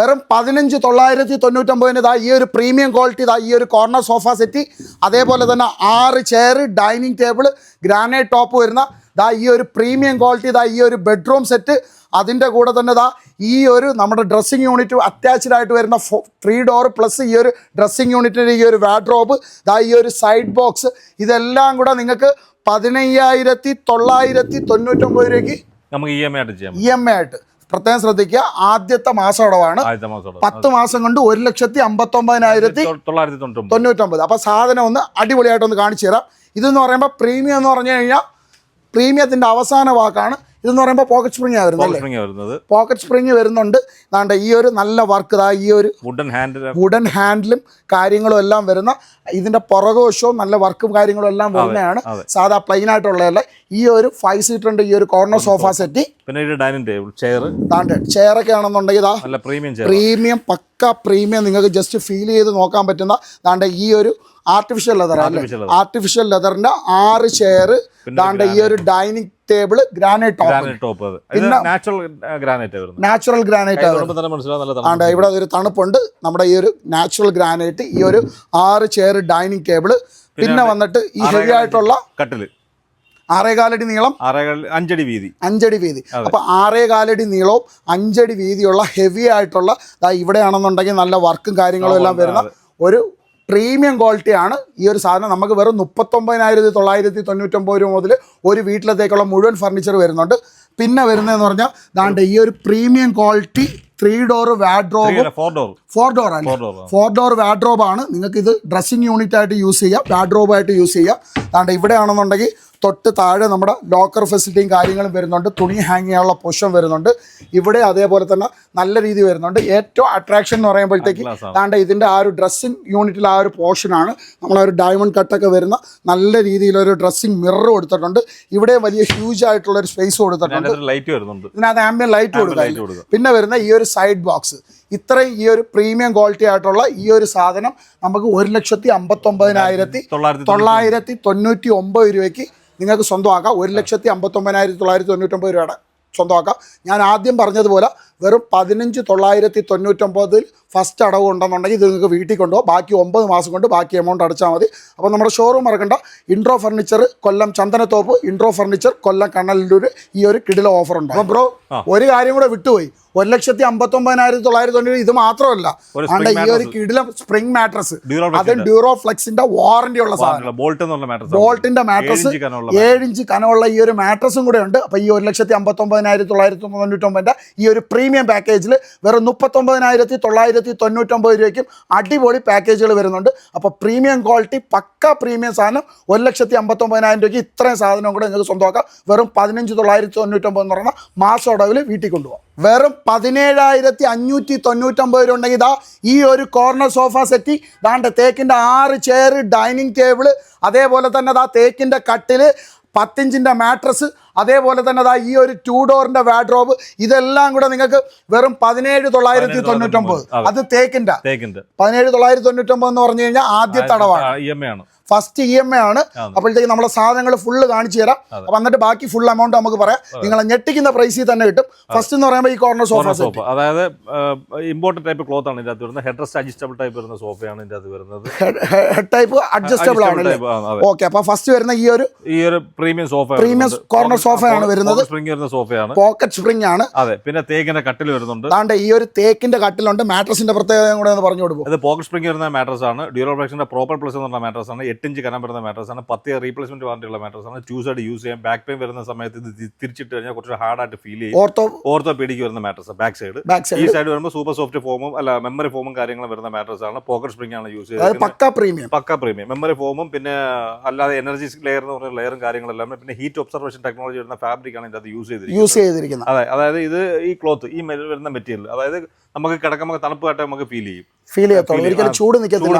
വെറും പതിനഞ്ച് തൊള്ളായിരത്തി തൊണ്ണൂറ്റൊമ്പതിന് ഇതാ ഈ ഒരു പ്രീമിയം ക്വാളിറ്റി ഇതാ ഈ ഒരു കോർണർ സോഫ സെറ്റ് അതേപോലെ തന്നെ ആറ് chair dining table granite top വരുന്ന ദാ ഈ ഒരു പ്രീമിയം ക്വാളിറ്റി ഇതാ ഈ ഒരു ബെഡ്റൂം സെറ്റ് അതിന്റെ കൂടെ തന്നെ ദാ ഈ ഒരു നമ്മുടെ ഡ്രസ്സിങ് യൂണിറ്റ് അറ്റാച്ച്ഡ് ആയിട്ട് വരുന്ന ത്രീ ഡോർ പ്ലസ് ഈ ഒരു ഡ്രസ്സിങ് യൂണിറ്റിന്റെ ഈ ഒരു വാഡ്രോബ് ദാ ഈ ഒരു സൈഡ് ബോക്സ് ഇതെല്ലാം കൂടെ നിങ്ങൾക്ക് പതിനയ്യായിരത്തി തൊള്ളായിരത്തി തൊണ്ണൂറ്റൊമ്പത് രൂപയ്ക്ക് നമുക്ക് ഇ എം ഐ ആയിട്ട് ചെയ്യാം. ഇ എം ഐ ആയിട്ട്. പ്രത്യേകം ശ്രദ്ധിക്കുക. ആദ്യത്തെ മാസം മാസം പത്ത് മാസം കൊണ്ട് ഒരു ലക്ഷത്തി അമ്പത്തി ഒമ്പതിനായിരത്തി തൊണ്ണൂറ്റി തൊണ്ണൂറ്റൊമ്പത്. അപ്പൊ സാധനം ഒന്ന് അടിപൊളിയായിട്ടൊന്ന് കാണിച്ചു തരാം. ഇതെന്ന് പറയുമ്പോൾ പ്രീമിയം എന്ന് പറഞ്ഞു കഴിഞ്ഞാൽ പ്രീമിയത്തിന്റെ അവസാന വാക്കാണ്. ഇതെന്ന് പറയുമ്പോൾ പോക്കറ്റ് സ്പ്രിംഗ് വരുന്നത് പോക്കറ്റ് സ്പ്രിംഗ് വരുന്നുണ്ട്. അതാണ്ട് ഈ ഒരു നല്ല വർക്ക് ഇതാ ഈ ഒരു വുഡൻ ഹാൻഡിൽ വുഡൻ ഹാൻഡിലും കാര്യങ്ങളും എല്ലാം വരുന്ന ഇതിന്റെ പുറകുവശവും നല്ല വർക്കും കാര്യങ്ങളും എല്ലാം വരുന്നതാണ്. സാധാ പ്ലെയിൻ ആയിട്ടുള്ളതല്ല. ഈ ഒരു ഫൈവ് സീറ്ററിന്റെ ഈ ഒരു കോർണർ സോഫ സെറ്റ് പിന്നെ ഡൈനിങ് ടേബിൾ ചെയർ ഒക്കെ ആണെന്നുണ്ടെങ്കിൽ ഇതാ പ്രീമിയം പ്രീമിയം പക്ക പ്രീമിയം നിങ്ങൾക്ക് ജസ്റ്റ് ഫീൽ ചെയ്ത് നോക്കാൻ പറ്റുന്ന താണ്ട ഈ ഒരു ആർട്ടിഫിഷ്യൽ ലെതർ അല്ലേ. ആർട്ടിഫിഷ്യൽ ലെതറിന്റെ ആറ് ചെയർ താണ്ട ഈ ഒരു dining table granite top natural granite വരുന്നത് നാച്ചുറൽ ഗ്രാനൈറ്റ് ആണ് ഇവിടെ ഒരു തണുപ്പുണ്ട്. നമ്മുടെ ഈ ഒരു നാച്ചുറൽ ഗ്രാനൈറ്റ് ഈ ഒരു ആറ് ചെയർ ഡൈനിങ് ടേബിൾ പിന്നെ വന്നിട്ട് ഈ ഹെവി ആയിട്ടുള്ള കട്ടിൽ. ആറേകാലടി നീളം അഞ്ചടി വീതി. അഞ്ചടി വീതി. അപ്പൊ ആറേകാലടി നീളവും അഞ്ചടി വീതിയുള്ള ഹെവി ആയിട്ടുള്ള ഇവിടെയാണെന്നുണ്ടെങ്കിൽ നല്ല വർക്കും കാര്യങ്ങളും എല്ലാം വരുന്ന ഒരു പ്രീമിയം ക്വാളിറ്റിയാണ് ഈ ഒരു സാധനം. നമുക്ക് വെറും മുപ്പത്തൊമ്പതിനായിരത്തി തൊള്ളായിരത്തി തൊണ്ണൂറ്റൊമ്പത് രൂപ മുതൽ ഒരു വീട്ടിലത്തേക്കുള്ള മുഴുവൻ ഫർണിച്ചർ വരുന്നുണ്ട്. പിന്നെ വരുന്നതെന്ന് പറഞ്ഞാൽ ദാണ്ട് ഈ ഒരു premium quality three door wardrobe four door four door അല്ലേ? ഫോർ ഡോർ വാഡ്രോബ് ആണ്. നിങ്ങൾക്ക് ഇത് ഡ്രസ്സിംഗ് യൂണിറ്റ് ആയിട്ട് യൂസ് ചെയ്യാം വാഡ്രോബായിട്ട് യൂസ് ചെയ്യാം. ദാണ്ട് ഇവിടെ ആണെന്നുണ്ടെങ്കിൽ തൊട്ട് താഴെ നമ്മുടെ ലോക്കർ ഫെസിലിറ്റിയും കാര്യങ്ങളും വരുന്നുണ്ട്. തുണി ഹാങ് ചെയ്യാനുള്ള പൊഷൻ വരുന്നുണ്ട്. ഇവിടെ അതേപോലെ തന്നെ നല്ല രീതി വരുന്നുണ്ട്. ഏറ്റവും അട്രാക്ഷൻ എന്ന് പറയുമ്പോഴത്തേക്ക്. താണ്ട ഇതിന്റെ ആ ഒരു ഡ്രസ്സിങ് യൂണിറ്റിൽ ആ ഒരു പോർഷനാണ് നമ്മളെ ഒരു ഡയമണ്ട് കട്ടൊക്കെ വരുന്ന നല്ല രീതിയിലൊരു ഡ്രസ്സിങ് മിറർ കൊടുത്തിട്ടുണ്ട്. ഇവിടെ വലിയ ഹ്യൂജ് ആയിട്ടുള്ള ഒരു സ്പേസ് കൊടുത്തിട്ടുണ്ട്. ഇതിനകത്ത് ആംബിയൻ ലൈറ്റ് കൊടുക്കുന്നു കൊടുക്കുക. പിന്നെ വരുന്ന ഈ ഒരു സൈഡ് ബോക്സ് ഇത്രയും ഈ ഒരു പ്രീമിയം ക്വാളിറ്റി ആയിട്ടുള്ള ഈ ഒരു സാധനം നമുക്ക് ഒരു ലക്ഷത്തി അമ്പത്തൊമ്പതിനായിരത്തി തൊള്ളായിരത്തി തൊള്ളായിരത്തി തൊണ്ണൂറ്റി ഒമ്പത് രൂപയ്ക്ക് നിങ്ങൾക്ക് സ്വന്തമാക്കാം. ഒരു ലക്ഷത്തി അമ്പത്തൊമ്പതിനായിരത്തി തൊള്ളായിരത്തി തൊണ്ണൂറ്റൊമ്പത് രൂപയുടെ സ്വന്തമാക്കാം. ഞാൻ ആദ്യം പറഞ്ഞതുപോലെ വെറും പതിനഞ്ച് തൊള്ളായിരത്തി തൊണ്ണൂറ്റൊമ്പതിൽ ഫസ്റ്റ് അടവ് ഉണ്ടെന്നുണ്ടെങ്കിൽ ഇത് നിങ്ങൾക്ക് വീട്ടിൽ കൊണ്ടുപോകാം. ബാക്കി ഒമ്പത് മാസം കൊണ്ട് ബാക്കി എമൗണ്ട് അടച്ചാൽ മതി. അപ്പോൾ നമ്മുടെ ഷോറൂം മറക്കണ്ട. Intro furniture Kollam Chandanathoppu Intro furniture Kollam Kannallur ഈ ഒരു കിടില ഓഫർ ഉണ്ട്. അപ്പോൾ ബ്രോ ഒരു കാര്യം കൂടെ വിട്ടുപോയി. ഒരു ലക്ഷത്തി അമ്പത്തൊമ്പതിനായിരത്തി തൊള്ളായിരത്തി തൊണ്ണൂറ് ഇത് മാത്രമല്ല. ഒരു ഈ ഒരു കിടിലം സ്പ്രിംഗ് മാട്രസ് അത് ഡ്യൂറോ ഫ്ലെക്സിന്റെ വാറന്റി ഉള്ള സാധനം. ബോൾട്ടിന്റെ മാട്രസ് ഏഴ് ഇഞ്ച് കനമുള്ള ഈ ഒരു മാട്രസും കൂടെ ഉണ്ട്. അപ്പോൾ ഈ ഒരു ലക്ഷത്തി അമ്പത്തൊമ്പതിനായിരത്തി തൊള്ളായിരത്തി തൊണ്ണൂറ്റൊമ്പതിന്റെ ഈ ഒരു പ്രീമിയം പാക്കേജിൽ വെറും മുപ്പത്തൊമ്പതിനായിരത്തി തൊള്ളായിരത്തി തൊണ്ണൂറ്റൊമ്പത് രൂപയ്ക്കും അടിപൊളി പാക്കേജുകൾ വരുന്നുണ്ട്. അപ്പോൾ പ്രീമിയം ക്വാളിറ്റി പക്ക പ്രീമിയം സാധനം ഒരു ലക്ഷത്തി അമ്പത്തൊമ്പതിനായിരം രൂപയ്ക്ക് ഇത്രയും സാധനം കൂടെ നിങ്ങൾക്ക് സ്വന്തമാക്കാം. വെറും പതിനഞ്ച് തൊള്ളായിരത്തി തൊണ്ണൂറ്റൊമ്പത് എന്ന് പറഞ്ഞാൽ മാസം അടവിൽ വീട്ടിൽ കൊണ്ടുപോകാം. വെറും പതിനേഴായിരത്തി അഞ്ഞൂറ്റി തൊണ്ണൂറ്റൊമ്പത് രൂപ ഉണ്ടെങ്കിൽ ഇതാ ഈ ഒരു കോർണർ സോഫ സെറ്റി ദാണ്ട് തേക്കിന്റെ ആറ് ചെയർ ഡൈനിങ് ടേബിൾ അതേപോലെ തന്നെ ദാ തേക്കിന്റെ കട്ടിൽ പത്തിഞ്ചിന്റെ മാട്രസ് അതേപോലെ തന്നെ അതാ ഈ ഒരു ടൂ ഡോറിന്റെ വാഡ്രോബ് ഇതെല്ലാം കൂടെ നിങ്ങൾക്ക് വെറും പതിനേഴ് തൊള്ളായിരത്തി തൊണ്ണൂറ്റൊമ്പത്. അതെ. തേക്കിന്റെ. തേക്കിന്റെ പതിനേഴ് തൊള്ളായിരത്തി തൊണ്ണൂറ്റൊമ്പത് എന്ന് പറഞ്ഞു കഴിഞ്ഞാൽ ആദ്യത്തെ അടവാണ് ഫസ്റ്റ് ഇ എം ഐ ആണ്. അപ്പോഴത്തേക്ക് നമ്മളെ സാധനങ്ങൾ ഫുള്ള് കാണിച്ചു തരാം. അപ്പൊ എന്നിട്ട് ബാക്കി ഫുൾ എമൗണ്ട് നമുക്ക് പറയാം. നിങ്ങൾ ഞെട്ടിക്കുന്ന പ്രൈസിൽ തന്നെ കിട്ടും. ഫസ്റ്റ് എന്ന് പറയുമ്പോൾ ഈ കോർണർ സോഫ സോഫ അതായത് ഇമ്പോർട്ടന്റ് ടൈപ്പ് ക്ലോത്ത് ആണ് ഇതിന്റെ അകത്ത് വരുന്നത്. ഹെഡ് റെസ്റ്റ് അഡ്ജസ്റ്റബിൾ ടൈപ്പ് വരുന്ന സോഫയാണ് ഇതിന്റെ അകത്ത് വരുന്നത്. ഹെഡ് ടൈപ്പ് അഡ്ജസ്റ്റബിൾ ആണ് ഓക്കെ അപ്പൊ ഫസ്റ്റ് വരുന്ന ഈ ഒരു ഈ ഒരു പ്രീമിയം സോഫ പ്രീമിയം കോർണർ സോഫയാണ് വരുന്നത്. സ്പ്രിംഗ് വരുന്ന സോഫയാണ് പോക്കറ്റ് സ്പ്രിംഗ് ആണ്. അതെ പിന്നെ തേക്കിന്റെ കട്ടിൽ വരുന്നുണ്ട്. അതാണ്ട് ഈ ഒരു തേക്കിന്റെ കട്ടിലുണ്ട്. മാട്രസിന്റെ പ്രത്യേകത കൂടെ ഒന്ന് പറഞ്ഞു കൊടുക്കും. അത് പോക്കറ്റ് സ്പ്രിംഗ് വരുന്ന മാട്രസ് ആണ്. ഡ്യൂറോഫ്ലെക്സിന്റെ പ്രോപ്പർ പ്ലസ് എന്ന് പറഞ്ഞ മാട്രസ് ആണ്. എട്ട് ഇഞ്ച് കനം വരുന്ന മാട്രസ് ആണ്. പത്ത് റീപ്ലേസ്മെന്റ് വാറന്റിയുള്ള മാട്രസ് ആണ്. ടൂ സൈഡ് യൂസ് ചെയ്യാം ബാക്ക് പെയിൻ വരുന്ന സമയത്ത് ഇത് തിരിച്ചിട്ട് കഴിഞ്ഞാൽ കുറച്ച് ഹാർഡായിട്ട് ഫീൽ ചെയ്യും. ഓർത്തോ ഓർത്തോ വരുന്ന മാട്രസ് ബാക്ക് സൈഡ് ഈ സൈഡ് വരുമ്പോൾ സൂപ്പർ സോഫ്റ്റ് ഫോമും അല്ല മെമ്മറി ഫോമും കാര്യങ്ങളും വരുന്ന മാട്രസ് ആണ്. പോക്കറ്റ് സ്പ്രിംഗ് ആണ് യൂസ് ചെയ്തത് pakka premium pakka premium memory ഫോമും പിന്നെ അല്ലാതെ എനർജി ലെയർ എന്ന് പറഞ്ഞ ലെയറും കാര്യങ്ങളെല്ലാം പിന്നെ ഹീറ്റ് ഒബ്സർവേഷൻ ടെക്നോളജി വരുന്ന ഫാബ്രിക് ആണ് ഇതിനകത്ത് യൂസ് ചെയ്തിരിക്കുന്നത്. അതെ അതായത് ഇത് ഈ ക്ലോത്ത് ഈ വരുന്ന മെറ്റീരിയൽ അതായത് നമുക്ക് കിടക്കുമ്പോൾ തണുപ്പായിട്ട് നമുക്ക് ഫീൽ ചെയ്യും. ഫീൽ ചെയ്യത്തുള്ളൂ. ഒരിക്കലും. ചൂട് നിൽക്കത്തില്ല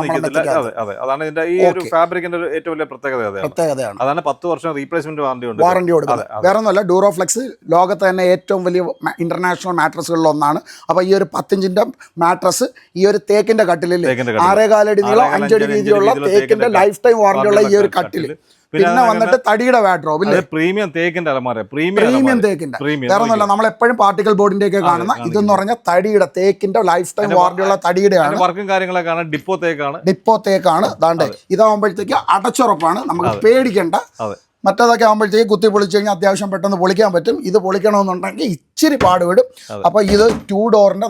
അതെ അതെ. അതാണ് ഇതിന്റെ ഈ ഒരു ഫാബ്രിക്കിന്റെ ഏറ്റവും വലിയ പ്രത്യേകത അതാണ്. പ്രത്യേകതയാണ്. അതാണ് പത്ത് വർഷം റീപ്ലേസ്മെന്റ് വാറന്റി ഉണ്ട് വാറണ്ടി കൊടുക്കുന്നത്. വേറെ ഒന്നുമല്ല ഡൂറോഫ്ലെക്സ് ലോകത്തെ തന്നെ ഏറ്റവും വലിയ ഇന്റർനാഷണൽ മാട്രസുകളിൽ ഒന്നാണ്. അപ്പോൾ ഈ ഒരു പത്തിഞ്ചിന്റെ മാട്രസ് ഈ ഒരു തേക്കിന്റെ കട്ടിലിൽ. ആറേകാലടി നീളം അഞ്ചടി രീതിയിലുള്ള വീതിയുള്ള തേക്കിന്റെ ലൈഫ് ടൈം വാറണ്ടി ഉള്ള ഈ ഒരു കട്ടിൽ കട്ടിൽ. പിന്നെ വന്നിട്ട് തടിയുടെ വാഡ്രോബ് ഇല്ലേ? പ്രീമിയം തേക്കിന്റെ അലമാര പ്രീമിയം പ്രീമിയം തേക്കിന്റെ. വേറെ ഒന്നുമല്ല നമ്മൾ എപ്പോഴും പാർട്ടിക്കൽ ബോർഡിന്റെ ഒക്കെ കാണുന്ന ഇതെന്ന് പറഞ്ഞാൽ തടിയുടെ തേക്കിന്റെ ലൈഫ് ടൈം വാറണ്ടിയുള്ള തടിയുടെ വർക്കും കാര്യങ്ങളൊക്കെ ആണ്. ഡിപ്പോ തേക്കാണ്. ഡിപ്പോ തേക്കാണ്. ദാണ്ട് ഇതാവുമ്പോഴത്തേക്ക് അടച്ചുറപ്പാണ്. നമുക്ക് പേടിക്കേണ്ട. മറ്റേതൊക്കെ ആകുമ്പോഴത്തേക്ക് കുത്തി പൊളിച്ചു കഴിഞ്ഞാൽ അത്യാവശ്യം പെട്ടെന്ന് പൊളിക്കാൻ പറ്റും. ഇത് പൊളിക്കണമെന്നുണ്ടെങ്കിൽ ഇച്ചിരി പാടുപെടും. അപ്പോൾ ഇത് ടൂ ഡോറിന്റെ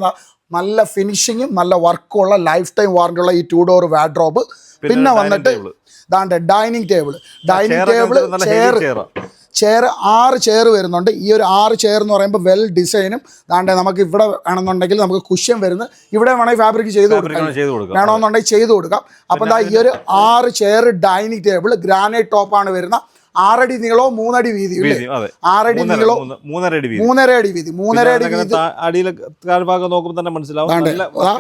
നല്ല ഫിനിഷിങ്ങും നല്ല വർക്കും ഉള്ള ലൈഫ് ടൈം വാറണ്ടിയുള്ള ഈ ടൂ ഡോർ വാഡ്രോബ് പിന്നെ വന്നിട്ട്. ദാണ്ട് dining table dining table chair. Chair ആറ് ചെയർ വരുന്നുണ്ട്. ഈ ഒരു ആറ് ചെയർ എന്ന് പറയുമ്പോൾ വെൽ ഡിസൈനും ദാണ്ട് നമുക്ക് ഇവിടെ വേണമെന്നുണ്ടെങ്കിൽ നമുക്ക് കുഷ്യൻ വരുന്നത്. ഇവിടെ വേണമെങ്കിൽ ഫാബ്രിക് ചെയ്ത് കൊടുക്കാം. വേണമെന്നുണ്ടെങ്കിൽ ചെയ്ത് കൊടുക്കാം. അപ്പം ഈ ഒരു ആറ് ചെയർ ഡൈനിങ് ടേബിൾ ഗ്രാനൈറ്റ് ടോപ്പാണ് വരുന്ന ആറടി നീളവും മൂന്നടി വീതിയും ആറടി നീളവും മൂന്ന്- മൂന്നര അടി വീതി. മൂന്നര അടി വീതി മൂന്നര അടി വീതി. അടിയിൽ കാൽഭാഗം നോക്കുമ്പോൾ തന്നെ മനസ്സിലാവും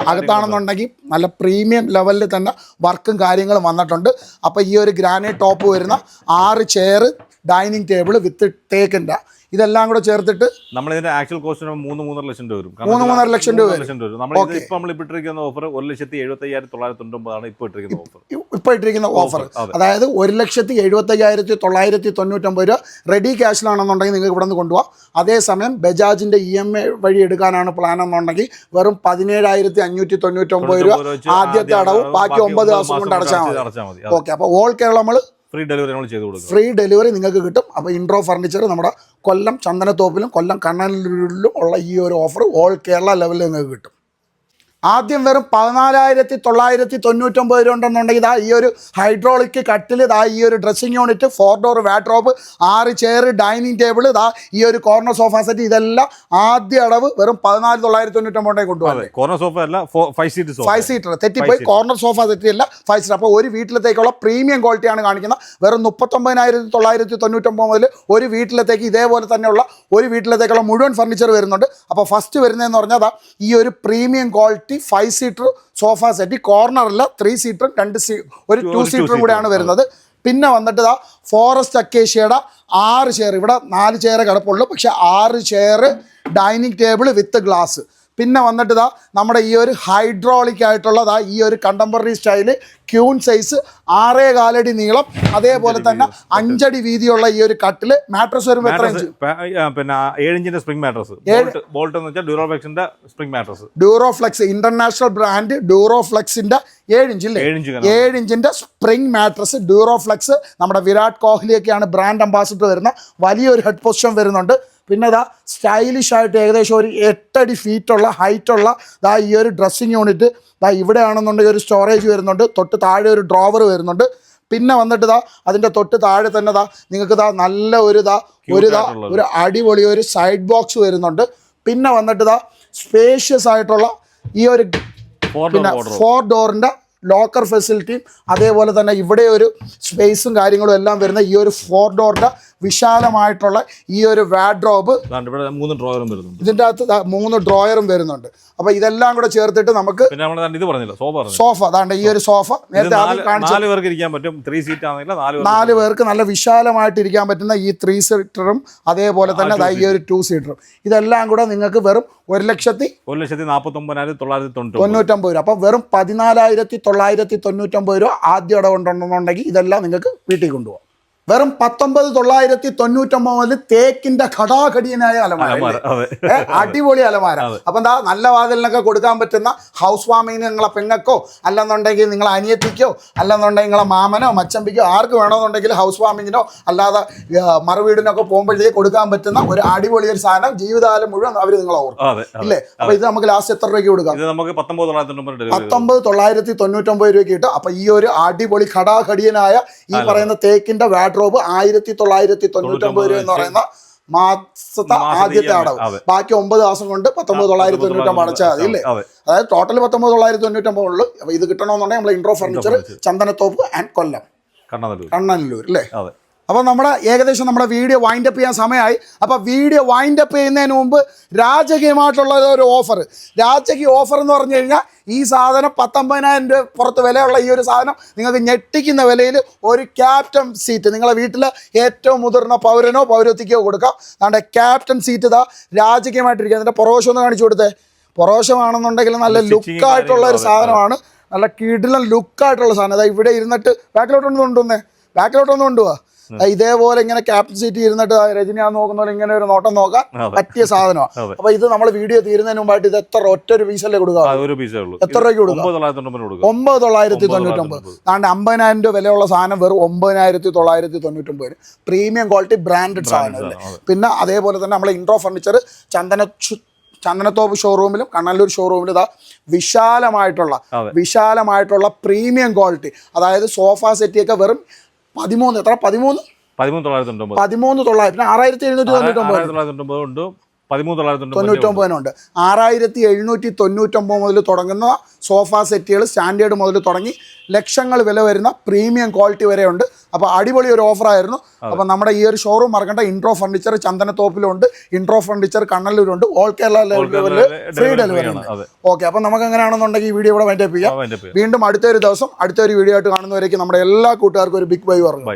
അകത്താണെന്നുണ്ടെങ്കിൽ നല്ല പ്രീമിയം ലെവലിൽ തന്നെ വർക്കും കാര്യങ്ങളും വന്നിട്ടുണ്ട്. അപ്പോൾ ഈ ഒരു ഗ്രാനൈറ്റ് ടോപ്പ് വരുന്ന ആറ് ചെയർ ഡൈനിങ് ടേബിൾ വിത്ത് ടേക്കിന്റെ ഇതെല്ലാം കൂടെ ചേർത്തിട്ട് നമ്മൾ ഇതിന്റെ ആക്ച്വൽ കോസ്റ്റ് മൂന്ന് മൂന്നര ലക്ഷം രൂപ വരും. മൂന്ന് മൂന്നര ലക്ഷം രൂപ മൂന്നര ലക്ഷം രൂപ നമ്മൾ ഇപ്പൊ നമ്മൾ ഇട്ടിരിക്കുന്ന ഓഫർ ഒരു ലക്ഷത്തി എഴുപത്തി അയ്യായിരത്തി തൊള്ളായിരത്തി തൊണ്ണൂറ്റൊമ്പതാണ് ഇപ്പൊ ഇട്ടിരിക്കുന്ന ഓഫർ ഇപ്പോൾ ഇട്ടിരിക്കുന്ന ഓഫർ അതായത് ഒരു ലക്ഷത്തി എഴുപത്തയ്യായിരത്തി തൊള്ളായിരത്തി തൊണ്ണൂറ്റൊമ്പത് രൂപ റെഡി ക്യാഷിലാണെന്നുണ്ടെങ്കിൽ നിങ്ങൾക്ക് ഇവിടെ നിന്ന് കൊണ്ടുപോകാം അതേസമയം ബജാജിന്റെ ഇ എം എ വഴി എടുക്കാനാണ് പ്ലാൻ എന്നുണ്ടെങ്കിൽ വെറും പതിനേഴായിരത്തി അഞ്ഞൂറ്റി തൊണ്ണൂറ്റൊമ്പത് രൂപ ആദ്യത്തെ അടവ് ബാക്കി ഒമ്പത് ദിവസം കൊണ്ട് അടച്ചാൽ മതി. അടച്ചാൽ മതി. ഓക്കെ അപ്പോൾ ഓൾ കേരള നമ്മൾ ഫ്രീ ഡെലിവറി നമ്മൾ ചെയ്തു കൊടുക്കും. ഫ്രീ ഡെലിവറി നിങ്ങൾക്ക് കിട്ടും. അപ്പോൾ ഇൻട്രോ ഫർണിച്ചർ നമ്മുടെ കൊല്ലം ചന്ദനത്തോപ്പിലും കൊല്ലം കണ്ണനൂരിലും ഉള്ള ഈ ഒരു ഓഫർ ഓൾ കേരള ലെവലിൽ നിങ്ങൾക്ക് കിട്ടും. ആദ്യം വെറും പതിനാലായിരത്തി തൊള്ളായിരത്തി തൊണ്ണൂറ്റൊമ്പത് രൂപ ഉണ്ടെന്നുണ്ടെങ്കിൽ ഇതാ ഈ ഒരു ഹൈഡ്രോളിക് കട്ടിൽ ഇതാ ഈ ഒരു dressing unit four door wardrobe ആറ് ചെയർ ഡൈനിങ് ടേബിൾ ഇതാ ഈ ഒരു കോർണർ സോഫ സെറ്റ് ഇതെല്ലാം ആദ്യ അടവ് വെറും പതിനാല് തൊള്ളായിരത്തി തൊണ്ണൂറ്റൊമ്പതേ കൊണ്ടുപോകും കോർണർ സോഫ അല്ല ഫൈവ് സീറ്റ് ഫൈവ് സീറ്റർ തെറ്റിപ്പോയി. കോർണർ സോഫ സെറ്റ് അല്ല ഫൈവ് സീറ്റർ അപ്പോൾ ഒരു വീട്ടിലത്തേക്കുള്ള പ്രീമിയം ക്വാളിറ്റിയാണ് കാണിക്കുന്നത്. വെറും മുപ്പത്തൊമ്പതിനായിരത്തി തൊള്ളായിരത്തി തൊണ്ണൂറ്റൊമ്പത് മുതൽ ഒരു വീട്ടിലത്തേക്ക് ഇതേപോലെ തന്നെയുള്ള ഒരു വീട്ടിലത്തേക്കുള്ള മുഴുവൻ ഫർണിച്ചർ വരുന്നുണ്ട്. അപ്പോൾ ഫസ്റ്റ് വരുന്നതെന്ന് പറഞ്ഞാൽ ഈ ഒരു premium quality five seater sofa set. കോർണറിൽ ത്രീ സീറ്ററും രണ്ട് സീ ഒരു ടു സീറ്ററും കൂടെയാണ് വരുന്നത്. പിന്നെ വന്നിട്ട് ഇതാ ഫോറസ്റ്റ് അക്കേഷ്യയുടെ ആറ് ചെയർ ഇവിടെ നാല് ചെയർ കിടപ്പുള്ളൂ പക്ഷെ ആറ് chair dining table with glass പിന്നെ വന്നിട്ട് ഇതാ നമ്മുടെ ഈ ഒരു ഹൈഡ്രോളിക് ആയിട്ടുള്ളതാ ഈ ഒരു കണ്ടംപററി സ്റ്റൈൽ ക്യൂൺ സൈസ് ആറേ കാലടി നീളം അതേപോലെ തന്നെ അഞ്ചടി വീതിയുള്ള ഈ ഒരു കട്ടിൽ മാട്രസ് വരുമ്പോൾ എത്ര ഇഞ്ച് പിന്നെ ഏഴിഞ്ചിന്റെ സ്പ്രിംഗ് മാട്രസ് ബോൾട്ട് എന്ന് വെച്ചാൽ spring mattress Duroflex international brand ഡ്യൂറോഫ്ലെക്സിന്റെ ഏഴ് ഏഴിഞ്ചിന്റെ സ്പ്രിംഗ് മാട്രസ് ഡ്യൂറോഫ്ലെക്സ് നമ്മുടെ വിരാട് കോഹ്ലിയൊക്കെയാണ് ബ്രാൻഡ് അംബാസിഡർ വരുന്ന വലിയൊരു ഹെഡ് പൊസിഷൻ വരുന്നുണ്ട്. പിന്നെ ഇതാ സ്റ്റൈലിഷ് ആയിട്ട് ഏകദേശം ഒരു എട്ടടി ഫീറ്റുള്ള ഹൈറ്റുള്ള ദാ ഈ ഒരു ഡ്രസ്സിങ് യൂണിറ്റ് ദാ ഇവിടെയാണെന്നുണ്ടെങ്കിൽ ഒരു സ്റ്റോറേജ് വരുന്നുണ്ട്. തൊട്ട് താഴെ ഒരു ഡ്രോവർ വരുന്നുണ്ട്. പിന്നെ വന്നിട്ട് ദാ അതിന്റെ തൊട്ട് താഴെ തന്നെ ദാ നിങ്ങൾക്ക് ദാ നല്ല ഒരു ദാ ഒരു ദാ. ഒരു അടിപൊളി ഒരു സൈഡ് ബോക്സ് വരുന്നുണ്ട്. പിന്നെ വന്നിട്ട് ദാ സ്പേഷ്യസ് ആയിട്ടുള്ള ഈ ഒരു പിന്നെ ഫോർ ഡോറിന്റെ ലോക്കർ ഫെസിലിറ്റിയും അതേപോലെ തന്നെ ഇവിടെ ഒരു സ്പേസും കാര്യങ്ങളും എല്ലാം വരുന്ന ഈ ഒരു ഫോർ ഡോറിന്റെ വിശാലമായിട്ടുള്ള ഈ ഒരു വാഡ്രോബ് മൂന്ന് ഡ്രോയറും വരുന്നുണ്ട്. ഇതിന്റെ അകത്ത് മൂന്ന് ഡ്രോയറും വരുന്നുണ്ട്. അപ്പോൾ ഇതെല്ലാം കൂടെ ചേർത്തിട്ട് നമുക്ക് ഇത് പറഞ്ഞില്ല സോഫ സോഫ അതാണ്ട് ഈ ഒരു സോഫ നേരത്തെ നാല് പേർക്ക് ഇരിക്കാൻ പറ്റും ത്രീ സീറ്റ് ആണെങ്കിൽ നാല് പേർക്ക് നാല് പേർക്ക് നല്ല വിശാലമായിട്ട് ഇരിക്കാൻ പറ്റുന്ന ഈ ത്രീ സീറ്ററും അതേപോലെ തന്നെ ഈ ഒരു ടു സീറ്ററും ഇതെല്ലാം കൂടെ നിങ്ങൾക്ക് വെറും ഒരു ലക്ഷത്തി ഒരു ലക്ഷത്തി നാൽപ്പത്തി ഒമ്പതിനായിരത്തി തൊള്ളായിരത്തി തൊണ്ണൂറ്റി തൊണ്ണൂറ്റമ്പത് രൂപ. അപ്പോൾ വെറും പതിനാലായിരത്തി തൊള്ളായിരത്തി തൊണ്ണൂറ്റമ്പത് രൂപ ആദ്യ ഇടവുണ്ടെന്നുണ്ടെങ്കിൽ ഇതെല്ലാം നിങ്ങൾക്ക് വീട്ടിൽ കൊണ്ടുപോകാം. വെറും പത്തൊമ്പത് തൊള്ളായിരത്തി തൊണ്ണൂറ്റൊമ്പത് മുതൽ തേക്കിന്റെ ഘടാഘടിയനായ അലമാര. അടിപൊളി അലമാര. അപ്പൊ എന്താ നല്ല വാതിലിനൊക്കെ കൊടുക്കാൻ പറ്റുന്ന ഹൗസ് വാമിങ് നിങ്ങളെ പെങ്ങക്കോ അല്ലെന്നുണ്ടെങ്കിൽ നിങ്ങളെ അനിയത്തിക്കോ അല്ലെന്നുണ്ടെങ്കിൽ നിങ്ങളെ മാമനോ മച്ചമ്പിക്കോ ആർക്ക് വേണമെന്നുണ്ടെങ്കിൽ ഹൗസ് വാമിങ്ങിനോ അല്ലാതെ മറുവീടിനൊക്കെ പോകുമ്പോഴത്തേക്ക് കൊടുക്കാൻ പറ്റുന്ന ഒരു അടിപൊളി ഒരു സാധനം ജീവിതകാലം മുഴുവൻ അവർ നിങ്ങളെ ഓർക്കും. ഇല്ലേ? അപ്പൊ ഇത് നമുക്ക് ലാസ്റ്റ് എത്ര രൂപയ്ക്ക് കൊടുക്കാം? പത്തൊമ്പത് തൊള്ളായിരത്തി തൊണ്ണൂറ് പത്തൊമ്പത് തൊള്ളായിരത്തി തൊണ്ണൂറ്റൊമ്പത് രൂപയ്ക്ക് കിട്ടും. അപ്പൊ ഈ ഒരു അടിപൊളി ഘടാഘടിയനായ ഈ പറയുന്ന തേക്കിന്റെ വാഡ്രോബ് ആയിരത്തി തൊള്ളായിരത്തി തൊണ്ണൂറ്റൊമ്പത് രൂപ എന്ന് പറയുന്ന മാസത്തെ ആദ്യത്തെ അടവ്. ബാക്കി ഒമ്പത് മാസം കൊണ്ട് പത്തൊമ്പത് തൊള്ളായിരത്തി തൊണ്ണൂറ്റമ്പത് അടച്ചാൽ മതി അല്ലേ അതായത് ടോട്ടൽ പത്തൊമ്പത് തൊള്ളായിരത്തി തൊണ്ണൂറ്റമ്പത് ഉള്ളു. അപ്പൊ ഇത് കിട്ടണമെന്നുണ്ടെങ്കിൽ നമ്മൾ Intro furniture. Chandanathoppu and Kollam. Kannanallur. Kannanallur അല്ലേ അപ്പോൾ നമ്മുടെ ഏകദേശം നമ്മുടെ വീഡിയോ വൈൻഡപ്പ് ചെയ്യാൻ സമയമായി. അപ്പോൾ വീഡിയോ വൈൻഡപ്പ് ചെയ്യുന്നതിന് മുമ്പ് രാജകീയമായിട്ടുള്ള ഒരു ഓഫർ രാജകീയ ഓഫർ എന്ന് പറഞ്ഞു കഴിഞ്ഞാൽ ഈ സാധനം പത്തൊമ്പതിനായിരം രൂപ പുറത്ത് വിലയുള്ള ഈ ഒരു സാധനം നിങ്ങൾക്ക് ഞെട്ടിക്കുന്ന വിലയിൽ ഒരു ക്യാപ്റ്റൻ സീറ്റ് നിങ്ങളെ വീട്ടിൽ ഏറ്റവും മുതിർന്ന പൗരനോ പൗരത്തിക്കോ കൊടുക്കാം. അതുകൊണ്ട് ക്യാപ്റ്റൻ സീറ്റ് ഇതാ രാജകീയമായിട്ടിരിക്കുക അതിന്റെ പുറവശം ഒന്ന് കാണിച്ചു കൊടുത്തേ. പുറവശമാണെന്നുണ്ടെങ്കിൽ നല്ല ലുക്കായിട്ടുള്ള ഒരു സാധനമാണ്. നല്ല കിടിലൻ ലുക്കായിട്ടുള്ള സാധനം. അതാ ഇവിടെ ഇരുന്നിട്ട് ബാക്കിലോട്ടൊന്ന് കൊണ്ടുവന്നേ. ബാക്കിലോട്ടൊന്ന് കൊണ്ടുപോവാ ഇതേപോലെ ഇങ്ങനെ ക്യാപ്റ്റൻ സീറ്റ് ഇരുന്നിട്ട് രജനി ആ നോക്കുന്ന പോലെ ഇങ്ങനെ ഒരു നോട്ടം നോക്കാം പറ്റിയ സാധനമാണ്. അപ്പൊ ഇത് നമ്മൾ വീഡിയോ തീരുന്നതിന് മുമ്പായിട്ട് ഇത് എത്ര ഒറ്റ ഒരു പീസല്ലേ കൊടുക്കുക ഉള്ളൂ. എത്ര രൂപയ്ക്ക് കൊടുക്കുക ഒമ്പത് തൊള്ളായിരത്തി തൊണ്ണൂറ്റൊമ്പത് താണ്ട് അമ്പതിനായിരം രൂപ വിലയുള്ള സാധനം വെറും ഒമ്പതിനായിരത്തി തൊള്ളായിരത്തി തൊണ്ണൂറ്റൊമ്പതിന് പ്രീമിയം ക്വാളിറ്റി ബ്രാൻഡഡ് സാധനം അല്ലേ പിന്നെ അതേപോലെ തന്നെ നമ്മളെ ഇൻട്രോ ഫർണിച്ചർ ചന്ദന ചന്ദനത്തോപ്പ് ഷോറൂമിലും കണ്ണല്ലൂർ ഷോറൂമിലും ഇതാ വിശാലമായിട്ടുള്ള വിശാലമായിട്ടുള്ള പ്രീമിയം ക്വാളിറ്റി അതായത് സോഫ സെറ്റിയൊക്കെ വെറും പതിമൂന്ന്. എത്ര? പതിമൂന്ന്? പതിമൂന്ന് തൊള്ളായിരത്തി പതിമൂന്ന് തൊള്ളായിരത്തി പിന്നെ ആറായിരത്തി എഴുന്നൂറ്റി തൊണ്ണൂറ്റി ഒമ്പത് തൊള്ളായിരത്തി തൊണ്ണൂറ്റി ഒമ്പത് ഉണ്ട്. തൊണ്ണൂറ്റൊമ്പതിനുണ്ട് ആറായിരത്തി എഴുന്നൂറ്റി തൊണ്ണൂറ്റൊമ്പത് മുതൽ തുടങ്ങുന്ന സോഫ സെറ്റുകൾ സ്റ്റാൻഡേർഡ് മുതൽ തുടങ്ങി ലക്ഷങ്ങൾ വില വരുന്ന പ്രീമിയം ക്വാളിറ്റി വരെ ഉണ്ട് അപ്പോൾ അടിപൊളി ഒരു ഓഫറായിരുന്നു അപ്പോൾ നമ്മുടെ ഈ ഒരു ഷോറൂം മറക്കേണ്ട ഇൻട്രോ ഫർണിച്ചർ ചന്ദനത്തോപ്പിലുണ്ട് ഇൻട്രോ ഫർണിച്ചർ കണ്ണല്ലൂരുണ്ട് ഓൾ കേരള ലെവലിൽ ഫ്രീ ഡെലിവറി ഉണ്ട്. ഓക്കെ അപ്പോൾ നമുക്ക് എങ്ങനെയാണെന്നുണ്ടെങ്കിൽ ഈ വീഡിയോ ഇവിടെ വൈൻഡപ്പ് ചെയ്യാം. വീണ്ടും അടുത്തൊരു ദിവസം അടുത്തൊരു വീഡിയോ ആയിട്ട് കാണുന്നവരേക്ക് നമ്മുടെ എല്ലാ കൂട്ടുകാർക്കും ഒരു ബിഗ് ബൈ പറഞ്ഞു.